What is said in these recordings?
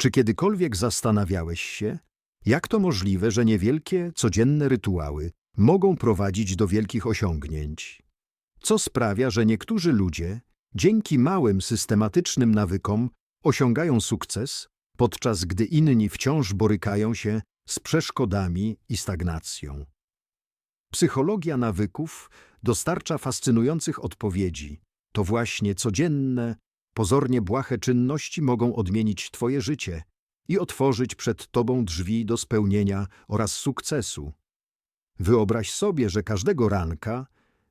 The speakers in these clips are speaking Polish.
Czy kiedykolwiek zastanawiałeś się, jak to możliwe, że niewielkie, codzienne rytuały mogą prowadzić do wielkich osiągnięć? Co sprawia, że niektórzy ludzie dzięki małym, systematycznym nawykom osiągają sukces, podczas gdy inni wciąż borykają się z przeszkodami i stagnacją? Psychologia nawyków dostarcza fascynujących odpowiedzi. To właśnie codzienne, pozornie błahe czynności mogą odmienić Twoje życie i otworzyć przed Tobą drzwi do spełnienia oraz sukcesu. Wyobraź sobie, że każdego ranka,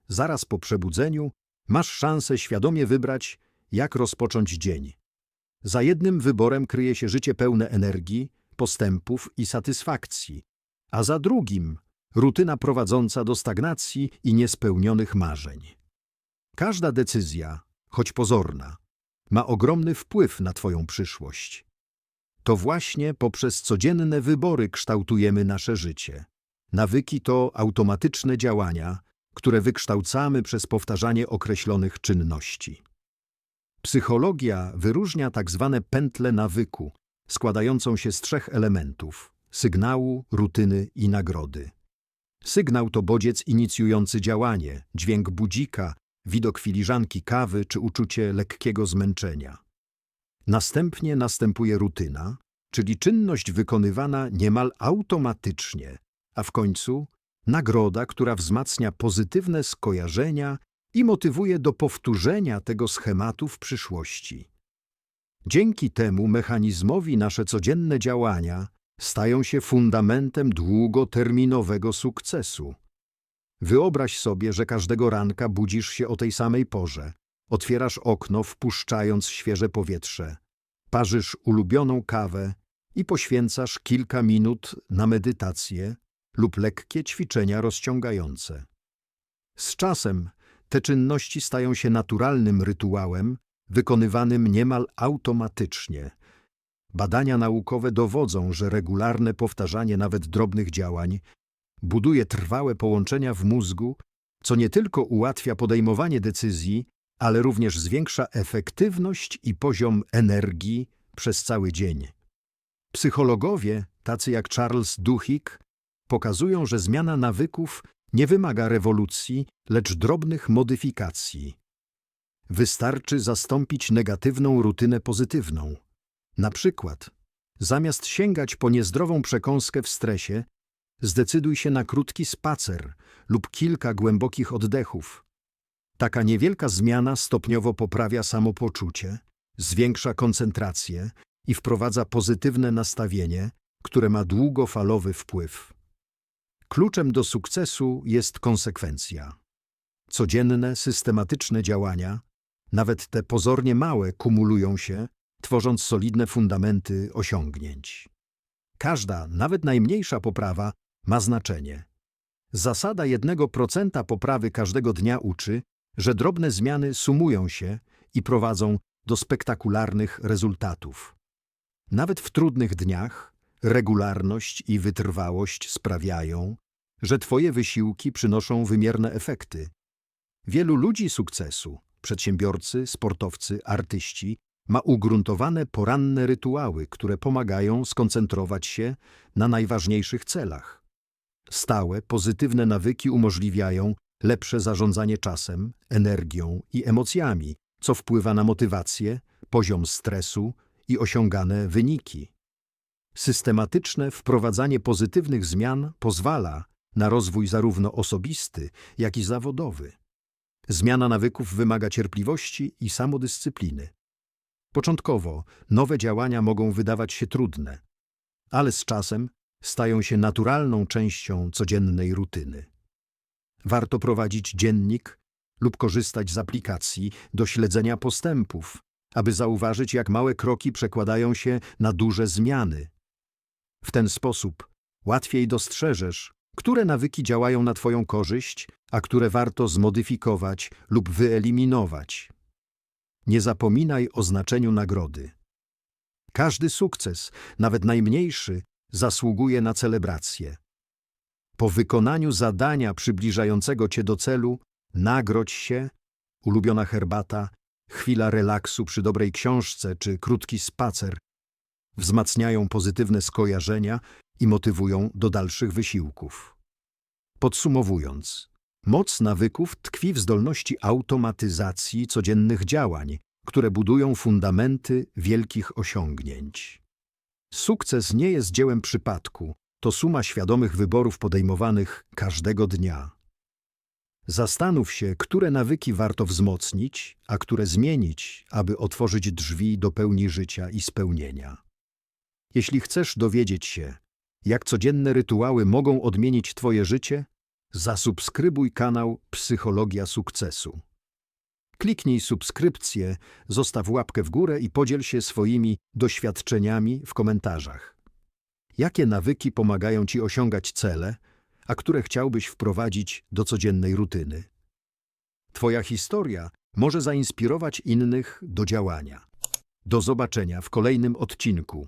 zaraz po przebudzeniu, masz szansę świadomie wybrać, jak rozpocząć dzień. Za jednym wyborem kryje się życie pełne energii, postępów i satysfakcji, a za drugim rutyna prowadząca do stagnacji i niespełnionych marzeń. Każda decyzja, choć pozorna, ma ogromny wpływ na Twoją przyszłość. To właśnie poprzez codzienne wybory kształtujemy nasze życie. Nawyki to automatyczne działania, które wykształcamy przez powtarzanie określonych czynności. Psychologia wyróżnia tak zwane pętle nawyku, składającą się z trzech elementów sygnału, rutyny i nagrody. Sygnał to bodziec inicjujący działanie, dźwięk budzika, widok filiżanki kawy czy uczucie lekkiego zmęczenia. Następnie następuje rutyna, czyli czynność wykonywana niemal automatycznie, a w końcu nagroda, która wzmacnia pozytywne skojarzenia i motywuje do powtórzenia tego schematu w przyszłości. Dzięki temu mechanizmowi nasze codzienne działania stają się fundamentem długoterminowego sukcesu. Wyobraź sobie, że każdego ranka budzisz się o tej samej porze, otwierasz okno, wpuszczając świeże powietrze, parzysz ulubioną kawę i poświęcasz kilka minut na medytację lub lekkie ćwiczenia rozciągające. Z czasem te czynności stają się naturalnym rytuałem, wykonywanym niemal automatycznie. Badania naukowe dowodzą, że regularne powtarzanie nawet drobnych działań buduje trwałe połączenia w mózgu, co nie tylko ułatwia podejmowanie decyzji, ale również zwiększa efektywność i poziom energii przez cały dzień. Psychologowie, tacy jak Charles Duhigg, pokazują, że zmiana nawyków nie wymaga rewolucji, lecz drobnych modyfikacji. Wystarczy zastąpić negatywną rutynę pozytywną. Na przykład, zamiast sięgać po niezdrową przekąskę w stresie, zdecyduj się na krótki spacer lub kilka głębokich oddechów. Taka niewielka zmiana stopniowo poprawia samopoczucie, zwiększa koncentrację i wprowadza pozytywne nastawienie, które ma długofalowy wpływ. Kluczem do sukcesu jest konsekwencja. Codzienne, systematyczne działania, nawet te pozornie małe, kumulują się, tworząc solidne fundamenty osiągnięć. Każda, nawet najmniejsza poprawa ma znaczenie. Zasada jednego procenta poprawy każdego dnia uczy, że drobne zmiany sumują się i prowadzą do spektakularnych rezultatów. Nawet w trudnych dniach regularność i wytrwałość sprawiają, że Twoje wysiłki przynoszą wymierne efekty. Wielu ludzi sukcesu, przedsiębiorcy, sportowcy, artyści, ma ugruntowane poranne rytuały, które pomagają skoncentrować się na najważniejszych celach. Stałe, pozytywne nawyki umożliwiają lepsze zarządzanie czasem, energią i emocjami, co wpływa na motywację, poziom stresu i osiągane wyniki. Systematyczne wprowadzanie pozytywnych zmian pozwala na rozwój zarówno osobisty, jak i zawodowy. Zmiana nawyków wymaga cierpliwości i samodyscypliny. Początkowo nowe działania mogą wydawać się trudne, ale z czasem stają się naturalną częścią codziennej rutyny. Warto prowadzić dziennik lub korzystać z aplikacji do śledzenia postępów, aby zauważyć, jak małe kroki przekładają się na duże zmiany. W ten sposób łatwiej dostrzeżesz, które nawyki działają na Twoją korzyść, a które warto zmodyfikować lub wyeliminować. Nie zapominaj o znaczeniu nagrody. Każdy sukces, nawet najmniejszy, zasługuje na celebrację. Po wykonaniu zadania przybliżającego Cię do celu, nagrodź się, ulubiona herbata, chwila relaksu przy dobrej książce czy krótki spacer wzmacniają pozytywne skojarzenia i motywują do dalszych wysiłków. Podsumowując, moc nawyków tkwi w zdolności automatyzacji codziennych działań, które budują fundamenty wielkich osiągnięć. Sukces nie jest dziełem przypadku, to suma świadomych wyborów podejmowanych każdego dnia. Zastanów się, które nawyki warto wzmocnić, a które zmienić, aby otworzyć drzwi do pełni życia i spełnienia. Jeśli chcesz dowiedzieć się, jak codzienne rytuały mogą odmienić Twoje życie, zasubskrybuj kanał Psychologia Sukcesu. Kliknij subskrypcję, zostaw łapkę w górę i podziel się swoimi doświadczeniami w komentarzach. Jakie nawyki pomagają Ci osiągać cele, a które chciałbyś wprowadzić do codziennej rutyny? Twoja historia może zainspirować innych do działania. Do zobaczenia w kolejnym odcinku.